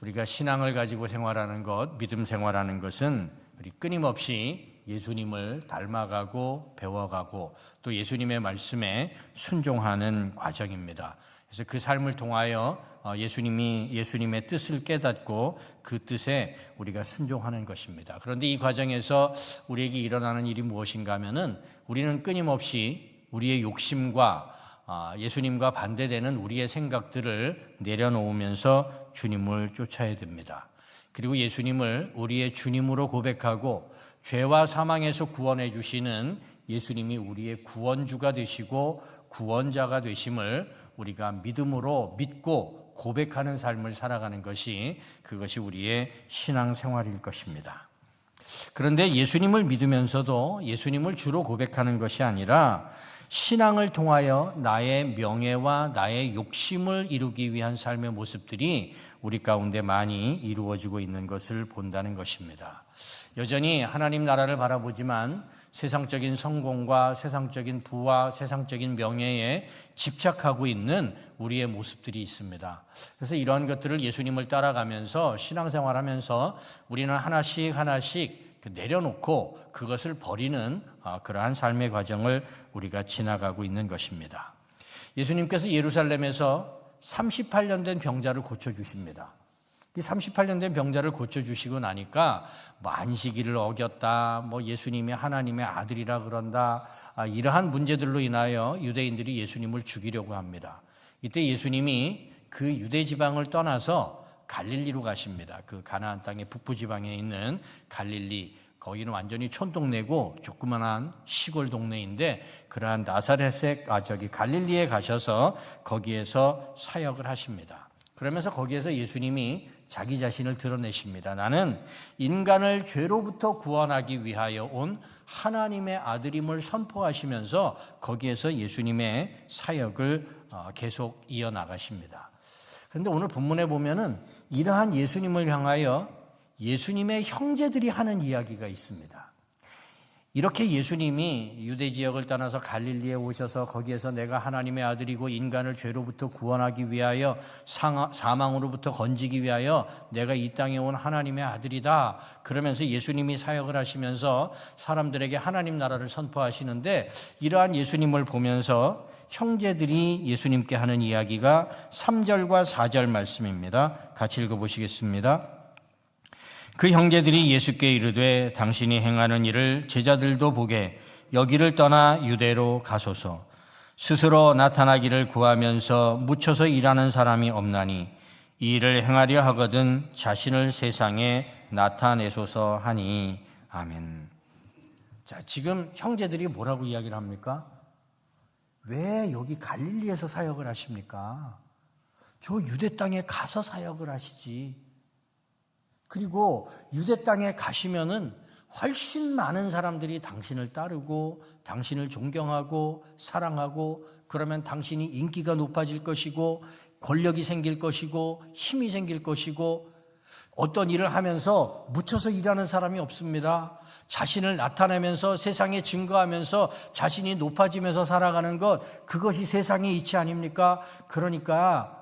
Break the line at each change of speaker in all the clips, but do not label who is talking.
우리가 신앙을 가지고 생활하는 것, 믿음 생활하는 것은 우리 끊임없이 예수님을 닮아가고 배워가고 또 예수님의 말씀에 순종하는 과정입니다. 그래서 그 삶을 통하여 어, 예수님이 예수님의 뜻을 깨닫고 그 뜻에 우리가 순종하는 것입니다. 그런데 이 과정에서 우리에게 일어나는 일이 무엇인가 하면은 우리는 끊임없이 우리의 욕심과 아, 예수님과 반대되는 우리의 생각들을 내려놓으면서 주님을 쫓아야 됩니다. 그리고 예수님을 우리의 주님으로 고백하고 죄와 사망에서 구원해 주시는 예수님이 우리의 구원주가 되시고 구원자가 되심을 우리가 믿음으로 믿고 고백하는 삶을 살아가는 것이 그것이 우리의 신앙 생활일 것입니다. 그런데 예수님을 믿으면서도 예수님을 주로 고백하는 것이 아니라 신앙을 통하여 나의 명예와 나의 욕심을 이루기 위한 삶의 모습들이 우리 가운데 많이 이루어지고 있는 것을 본다는 것입니다. 여전히 하나님 나라를 바라보지만 세상적인 성공과 세상적인 부와 세상적인 명예에 집착하고 있는 우리의 모습들이 있습니다. 그래서 이러한 것들을 예수님을 따라가면서 신앙생활 하면서 우리는 하나씩 하나씩 내려놓고 그것을 버리는 아, 그러한 삶의 과정을 우리가 지나가고 있는 것입니다. 예수님께서 예루살렘에서 38년 된 병자를 고쳐주십니다. 이 38년 된 병자를 고쳐주시고 나니까 뭐 안식일을 어겼다, 뭐 예수님이 하나님의 아들이라 그런다, 아, 이러한 문제들로 인하여 유대인들이 예수님을 죽이려고 합니다. 이때 예수님이 그 유대 지방을 떠나서 갈릴리로 가십니다. 그 가나안 땅의 북부 지방에 있는 갈릴리 거기는 완전히 촌동네고 조그만한 시골 동네인데 그러한 나사렛에 아 저기 갈릴리에 가셔서 거기에서 사역을 하십니다. 그러면서 거기에서 예수님이 자기 자신을 드러내십니다. 나는 인간을 죄로부터 구원하기 위하여 온 하나님의 아들임을 선포하시면서 거기에서 예수님의 사역을 어, 계속 이어나가십니다. 그런데 오늘 본문에 보면은 이러한 예수님을 향하여 예수님의 형제들이 하는 이야기가 있습니다. 이렇게 예수님이 유대 지역을 떠나서 갈릴리에 오셔서 거기에서 내가 하나님의 아들이고 인간을 죄로부터 구원하기 위하여 사망으로부터 건지기 위하여 내가 이 땅에 온 하나님의 아들이다. 그러면서 예수님이 사역을 하시면서 사람들에게 하나님 나라를 선포하시는데 이러한 예수님을 보면서 형제들이 예수님께 하는 이야기가 3절과 4절 말씀입니다. 같이 읽어 보시겠습니다. 그 형제들이 예수께 이르되 당신이 행하는 일을 제자들도 보게 여기를 떠나 유대로 가소서 스스로 나타나기를 구하면서 묻혀서 일하는 사람이 없나니 이 일을 행하려 하거든 자신을 세상에 나타내소서 하니 아멘. 자, 지금 형제들이 뭐라고 이야기를 합니까? 왜 여기 갈릴리에서 사역을 하십니까? 저 유대 땅에 가서 사역을 하시지. 그리고 유대 땅에 가시면은 훨씬 많은 사람들이 당신을 따르고 당신을 존경하고 사랑하고 그러면 당신이 인기가 높아질 것이고 권력이 생길 것이고 힘이 생길 것이고 어떤 일을 하면서 묻혀서 일하는 사람이 없습니다. 자신을 나타내면서 세상에 증거하면서 자신이 높아지면서 살아가는 것 그것이 세상의 이치 아닙니까? 그러니까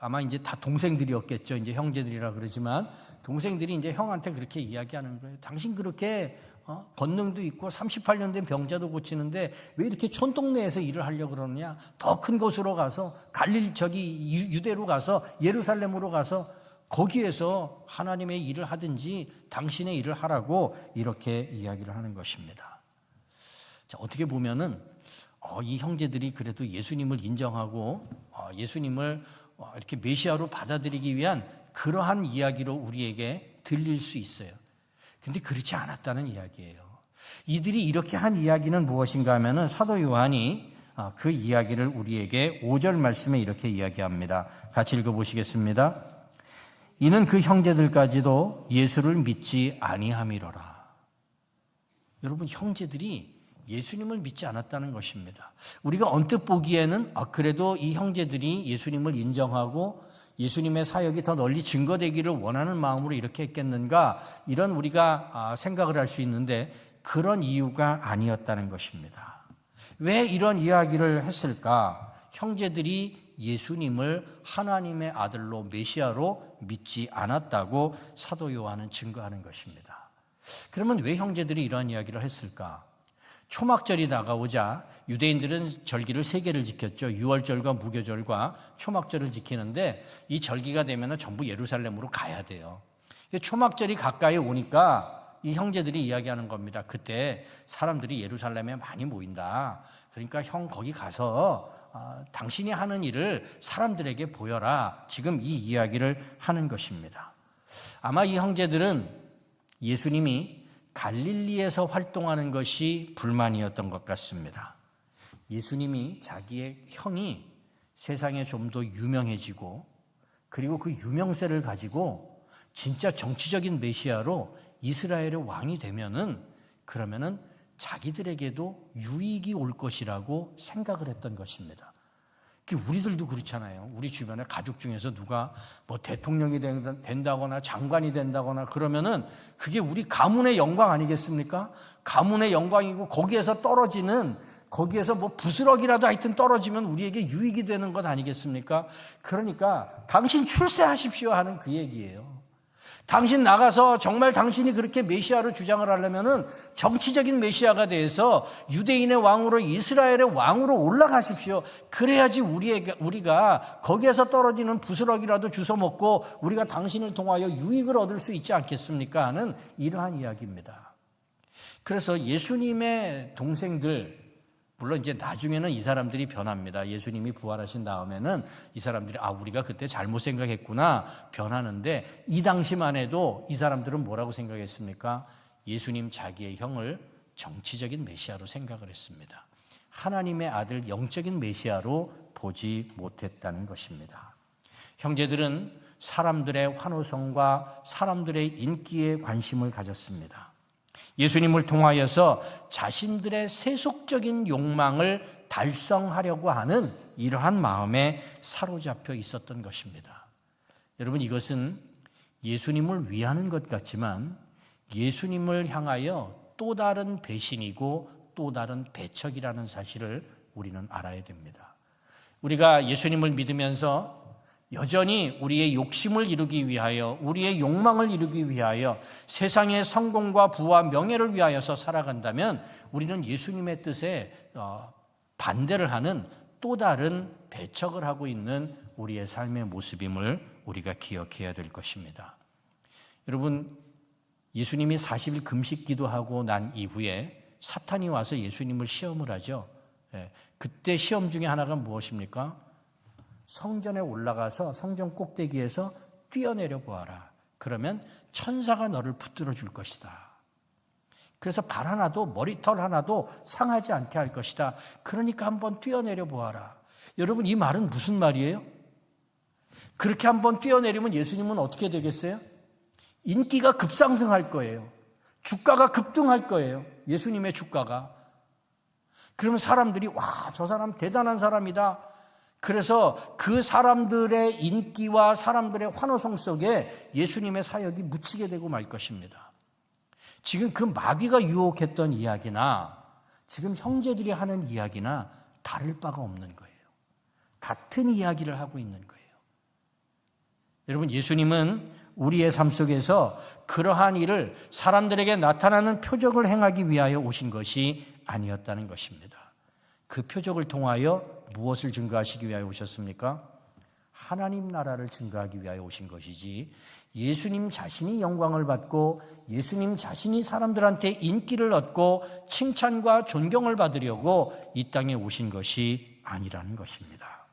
아마 이제 다 동생들이었겠죠. 이제 형제들이라 그러지만 동생들이 이제 형한테 그렇게 이야기하는 거예요. 당신 그렇게 어? 권능도 있고 38년 된 병자도 고치는데 왜 이렇게 촌동네에서 일을 하려고 그러느냐? 더 큰 곳으로 가서 갈릴 저기 유대로 가서 예루살렘으로 가서 거기에서 하나님의 일을 하든지 당신의 일을 하라고 이렇게 이야기를 하는 것입니다. 자, 어떻게 보면은 어, 이 형제들이 그래도 예수님을 인정하고 어, 예수님을 어, 이렇게 메시아로 받아들이기 위한 그러한 이야기로 우리에게 들릴 수 있어요. 근데 그렇지 않았다는 이야기예요. 이들이 이렇게 한 이야기는 무엇인가 하면은 사도 요한이 어, 그 이야기를 우리에게 5절 말씀에 이렇게 이야기합니다. 같이 읽어 보시겠습니다. 이는 그 형제들까지도 예수를 믿지 아니함이로라. 여러분 형제들이 예수님을 믿지 않았다는 것입니다. 우리가 언뜻 보기에는 아, 그래도 이 형제들이 예수님을 인정하고 예수님의 사역이 더 널리 증거되기를 원하는 마음으로 이렇게 했겠는가 이런 우리가 아, 생각을 할 수 있는데 그런 이유가 아니었다는 것입니다. 왜 이런 이야기를 했을까? 형제들이 예수님을 하나님의 아들로 메시아로 믿지 않았다고 사도 요한은 증거하는 것입니다. 그러면 왜 형제들이 이러한 이야기를 했을까? 초막절이 다가오자 유대인들은 절기를 세 개를 지켰죠. 유월절과 무교절과 초막절을 지키는데 이 절기가 되면 전부 예루살렘으로 가야 돼요. 초막절이 가까이 오니까 이 형제들이 이야기하는 겁니다. 그때 사람들이 예루살렘에 많이 모인다. 그러니까 형 거기 가서 어, 당신이 하는 일을 사람들에게 보여라. 지금 이 이야기를 하는 것입니다. 아마 이 형제들은 예수님이 갈릴리에서 활동하는 것이 불만이었던 것 같습니다. 예수님이 자기의 형이 세상에 좀 더 유명해지고 그리고 그 유명세를 가지고 진짜 정치적인 메시아로 이스라엘의 왕이 되면은 그러면은 자기들에게도 유익이 올 것이라고 생각을 했던 것입니다. 우리들도 그렇잖아요. 우리 주변에 가족 중에서 누가 뭐 대통령이 된다거나 장관이 된다거나 그러면은 그게 우리 가문의 영광 아니겠습니까? 가문의 영광이고 거기에서 떨어지는 거기에서 뭐 부스럭이라도 하여튼 떨어지면 우리에게 유익이 되는 것 아니겠습니까? 그러니까 당신 출세하십시오 하는 그 얘기예요. 당신 나가서 정말 당신이 그렇게 메시아로 주장을 하려면은 정치적인 메시아가 돼서 유대인의 왕으로 이스라엘의 왕으로 올라가십시오. 그래야지 우리에게 우리가 거기에서 떨어지는 부스럭이라도 주워 먹고 우리가 당신을 통하여 유익을 얻을 수 있지 않겠습니까? 하는 이러한 이야기입니다. 그래서 예수님의 동생들 물론 이제 나중에는 이 사람들이 변합니다. 예수님이 부활하신 다음에는 이 사람들이 아 우리가 그때 잘못 생각했구나 변하는데 이 당시만 해도 이 사람들은 뭐라고 생각했습니까? 예수님 자기의 형을 정치적인 메시아로 생각을 했습니다. 하나님의 아들 영적인 메시아로 보지 못했다는 것입니다. 형제들은 사람들의 환호성과 사람들의 인기에 관심을 가졌습니다. 예수님을 통하여서 자신들의 세속적인 욕망을 달성하려고 하는 이러한 마음에 사로잡혀 있었던 것입니다. 여러분 이것은 예수님을 위하는 것 같지만 예수님을 향하여 또 다른 배신이고 또 다른 배척이라는 사실을 우리는 알아야 됩니다. 우리가 예수님을 믿으면서 여전히 우리의 욕심을 이루기 위하여, 우리의 욕망을 이루기 위하여 세상의 성공과 부와 명예를 위하여서 살아간다면 우리는 예수님의 뜻에 어, 반대를 하는 또 다른 배척을 하고 있는 우리의 삶의 모습임을 우리가 기억해야 될 것입니다. 여러분, 예수님이 40일 금식 기도하고 난 이후에 사탄이 와서 예수님을 시험을 하죠. 예, 그때 시험 중에 하나가 무엇입니까? 성전에 올라가서 성전 꼭대기에서 뛰어내려 보아라. 그러면 천사가 너를 붙들어 줄 것이다. 그래서 발 하나도 머리털 하나도 상하지 않게 할 것이다. 그러니까 한번 뛰어내려 보아라. 여러분 이 말은 무슨 말이에요? 그렇게 한번 뛰어내리면 예수님은 어떻게 되겠어요? 인기가 급상승할 거예요. 주가가 급등할 거예요. 예수님의 주가가. 그러면 사람들이 와, 저 사람 대단한 사람이다. 그래서 그 사람들의 인기와 사람들의 환호성 속에 예수님의 사역이 묻히게 되고 말 것입니다. 지금 그 마귀가 유혹했던 이야기나 지금 형제들이 하는 이야기나 다를 바가 없는 거예요. 같은 이야기를 하고 있는 거예요. 여러분, 예수님은 우리의 삶 속에서 그러한 일을 사람들에게 나타나는 표적을 행하기 위하여 오신 것이 아니었다는 것입니다. 그 표적을 통하여 무엇을 증거하시기 위하여 오셨습니까? 하나님 나라를 증거하기 위하여 오신 것이지 예수님 자신이 영광을 받고 예수님 자신이 사람들한테 인기를 얻고 칭찬과 존경을 받으려고 이 땅에 오신 것이 아니라는 것입니다.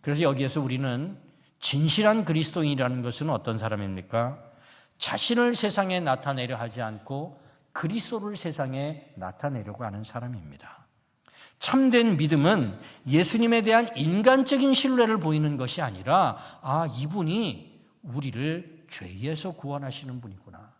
그래서 여기에서 우리는 진실한 그리스도인이라는 것은 어떤 사람입니까? 자신을 세상에 나타내려 하지 않고 그리스도를 세상에 나타내려고 하는 사람입니다. 참된 믿음은 예수님에 대한 인간적인 신뢰를 보이는 것이 아니라, 아, 이분이 우리를 죄에서 구원하시는 분이구나.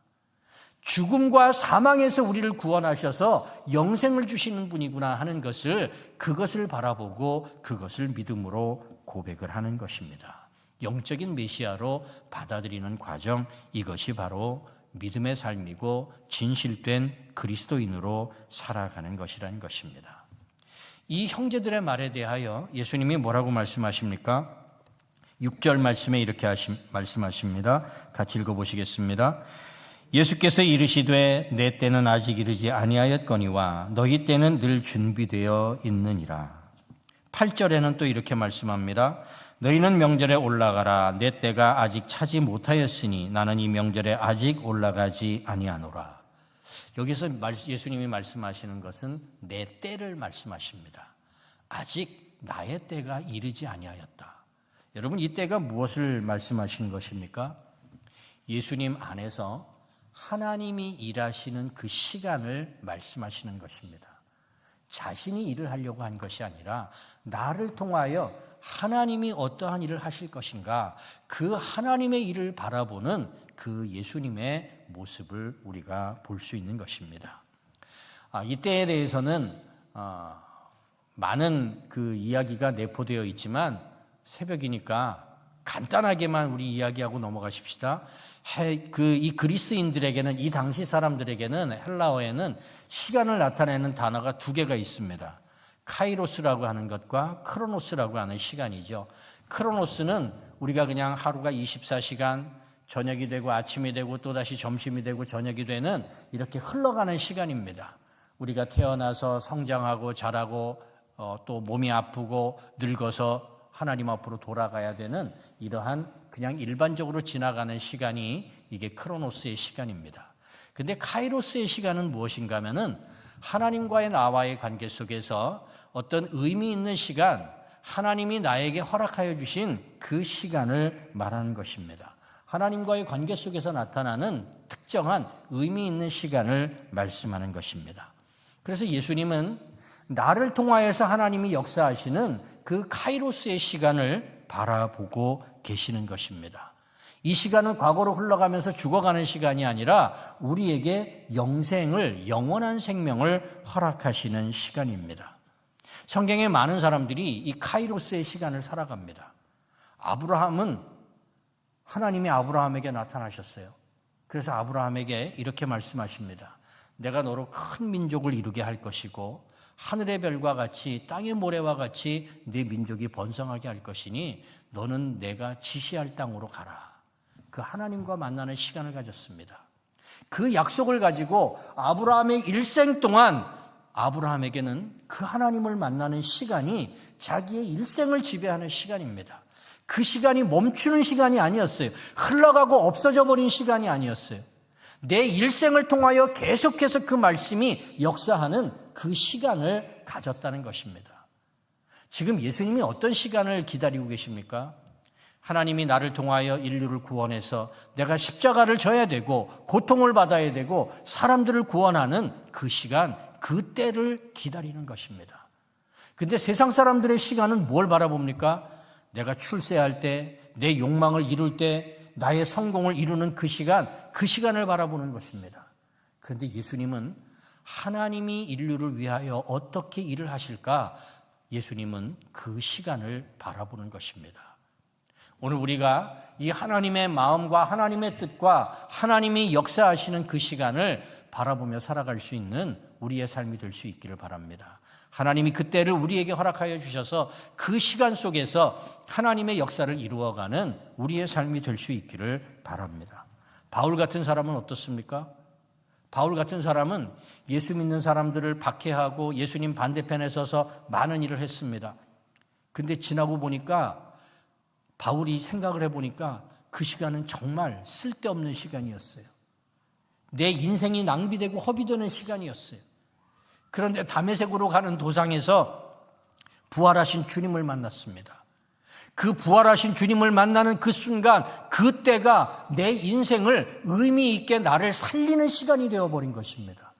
죽음과 사망에서 우리를 구원하셔서 영생을 주시는 분이구나 하는 것을 그것을 바라보고 그것을 믿음으로 고백을 하는 것입니다. 영적인 메시아로 받아들이는 과정 이것이 바로 믿음의 삶이고 진실된 그리스도인으로 살아가는 것이라는 것입니다. 이 형제들의 말에 대하여 예수님이 뭐라고 말씀하십니까? 6절 말씀에 이렇게 하심, 말씀하십니다. 같이 읽어보시겠습니다. 예수께서 이르시되 내 때는 아직 이르지 아니하였거니와 너희 때는 늘 준비되어 있느니라. 8절에는 또 이렇게 말씀합니다. 너희는 명절에 올라가라 내 때가 아직 차지 못하였으니 나는 이 명절에 아직 올라가지 아니하노라. 여기서 예수님이 말씀하시는 것은 내 때를 말씀하십니다. 아직 나의 때가 이르지 아니하였다. 여러분 이 때가 무엇을 말씀하시는 것입니까? 예수님 안에서 하나님이 일하시는 그 시간을 말씀하시는 것입니다. 자신이 일을 하려고 한 것이 아니라 나를 통하여 하나님이 어떠한 일을 하실 것인가 그 하나님의 일을 바라보는 그 예수님의 모습을 우리가 볼 수 있는 것입니다. 아, 이때에 대해서는 아, 많은 그 이야기가 내포되어 있지만 새벽이니까 간단하게만 우리 이야기하고 넘어가십시다. 그 이 그리스인들에게는 이 당시 사람들에게는 헬라어에는 시간을 나타내는 단어가 두 개가 있습니다. 카이로스라고 하는 것과 크로노스라고 하는 시간이죠. 크로노스는 우리가 그냥 하루가 24시간 저녁이 되고 아침이 되고 또다시 점심이 되고 저녁이 되는 이렇게 흘러가는 시간입니다. 우리가 태어나서 성장하고 자라고 어, 또 몸이 아프고 늙어서 하나님 앞으로 돌아가야 되는 이러한 그냥 일반적으로 지나가는 시간이 이게 크로노스의 시간입니다. 근데 카이로스의 시간은 무엇인가 하면은 하나님과의 나와의 관계 속에서 어떤 의미 있는 시간, 하나님이 나에게 허락하여 주신 그 시간을 말하는 것입니다. 하나님과의 관계 속에서 나타나는 특정한 의미 있는 시간을 말씀하는 것입니다. 그래서 예수님은 나를 통하여서 하나님이 역사하시는 그 카이로스의 시간을 바라보고 계시는 것입니다. 이 시간은 과거로 흘러가면서 죽어가는 시간이 아니라 우리에게 영생을, 영원한 생명을 허락하시는 시간입니다. 성경에 많은 사람들이 이 카이로스의 시간을 살아갑니다. 아브라함은 하나님이 아브라함에게 나타나셨어요. 그래서 아브라함에게 이렇게 말씀하십니다. 내가 너로 큰 민족을 이루게 할 것이고 하늘의 별과 같이 땅의 모래와 같이 네 민족이 번성하게 할 것이니 너는 내가 지시할 땅으로 가라. 그 하나님과 만나는 시간을 가졌습니다. 그 약속을 가지고 아브라함의 일생 동안 아브라함에게는 그 하나님을 만나는 시간이 자기의 일생을 지배하는 시간입니다. 그 시간이 멈추는 시간이 아니었어요. 흘러가고 없어져 버린 시간이 아니었어요. 내 일생을 통하여 계속해서 그 말씀이 역사하는 그 시간을 가졌다는 것입니다. 지금 예수님이 어떤 시간을 기다리고 계십니까? 하나님이 나를 통하여 인류를 구원해서 내가 십자가를 져야 되고 고통을 받아야 되고 사람들을 구원하는 그 시간, 그 때를 기다리는 것입니다. 근데 세상 사람들의 시간은 뭘 바라봅니까? 내가 출세할 때, 내 욕망을 이룰 때, 나의 성공을 이루는 그 시간, 그 시간을 바라보는 것입니다. 그런데 예수님은 하나님이 인류를 위하여 어떻게 일을 하실까? 예수님은 그 시간을 바라보는 것입니다. 오늘 우리가 이 하나님의 마음과 하나님의 뜻과 하나님이 역사하시는 그 시간을 바라보며 살아갈 수 있는 우리의 삶이 될 수 있기를 바랍니다. 하나님이 그때를 우리에게 허락하여 주셔서 그 시간 속에서 하나님의 역사를 이루어가는 우리의 삶이 될 수 있기를 바랍니다. 바울 같은 사람은 어떻습니까? 바울 같은 사람은 예수 믿는 사람들을 박해하고 예수님 반대편에 서서 많은 일을 했습니다. 근데 지나고 보니까 바울이 생각을 해보니까 그 시간은 정말 쓸데없는 시간이었어요. 내 인생이 낭비되고 허비되는 시간이었어요. 그런데 담에색으로 가는 도상에서 부활하신 주님을 만났습니다. 그 부활하신 주님을 만나는 그 순간, 그 때가 내 인생을 의미 있게 나를 살리는 시간이 되어버린 것입니다.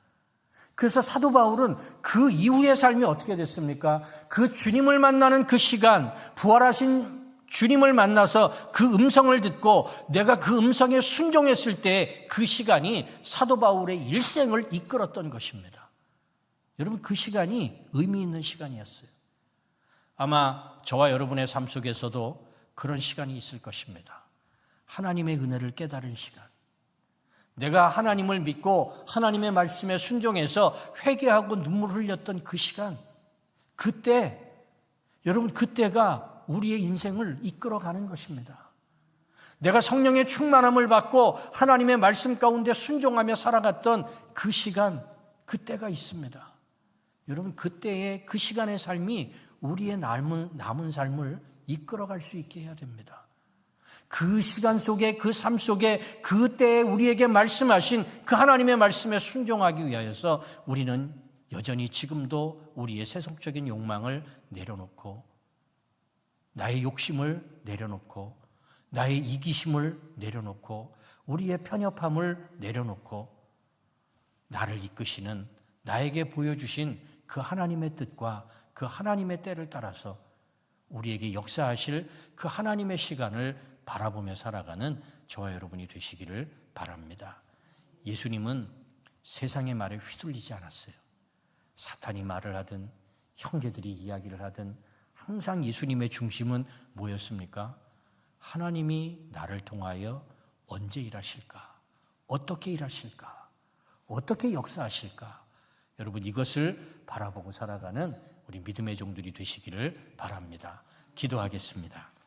그래서 사도 바울은 그 이후의 삶이 어떻게 됐습니까? 그 주님을 만나는 그 시간, 부활하신 주님을 만나서 그 음성을 듣고 내가 그 음성에 순종했을 때 그 시간이 사도 바울의 일생을 이끌었던 것입니다. 여러분 그 시간이 의미 있는 시간이었어요. 아마 저와 여러분의 삶 속에서도 그런 시간이 있을 것입니다. 하나님의 은혜를 깨달은 시간. 내가 하나님을 믿고 하나님의 말씀에 순종해서 회개하고 눈물 흘렸던 그 시간. 그때, 여러분, 그때가 우리의 인생을 이끌어가는 것입니다. 내가 성령의 충만함을 받고 하나님의 말씀 가운데 순종하며 살아갔던 그 시간, 그때가 있습니다. 여러분, 그때의 그 시간의 삶이 우리의 남은, 남은 삶을 이끌어갈 수 있게 해야 됩니다. 그 시간 속에, 그 삶 속에, 그때에 우리에게 말씀하신 그 하나님의 말씀에 순종하기 위하여서 우리는 여전히 지금도 우리의 세속적인 욕망을 내려놓고, 나의 욕심을 내려놓고, 나의 이기심을 내려놓고, 우리의 편협함을 내려놓고, 나를 이끄시는, 나에게 보여주신 그 하나님의 뜻과 그 하나님의 때를 따라서 우리에게 역사하실 그 하나님의 시간을 바라보며 살아가는 저와 여러분이 되시기를 바랍니다. 예수님은 세상의 말에 휘둘리지 않았어요. 사탄이 말을 하든 형제들이 이야기를 하든 항상 예수님의 중심은 뭐였습니까? 하나님이 나를 통하여 언제 일하실까? 어떻게 일하실까? 어떻게 역사하실까? 여러분 이것을 바라보고 살아가는 우리 믿음의 종들이 되시기를 바랍니다. 기도하겠습니다.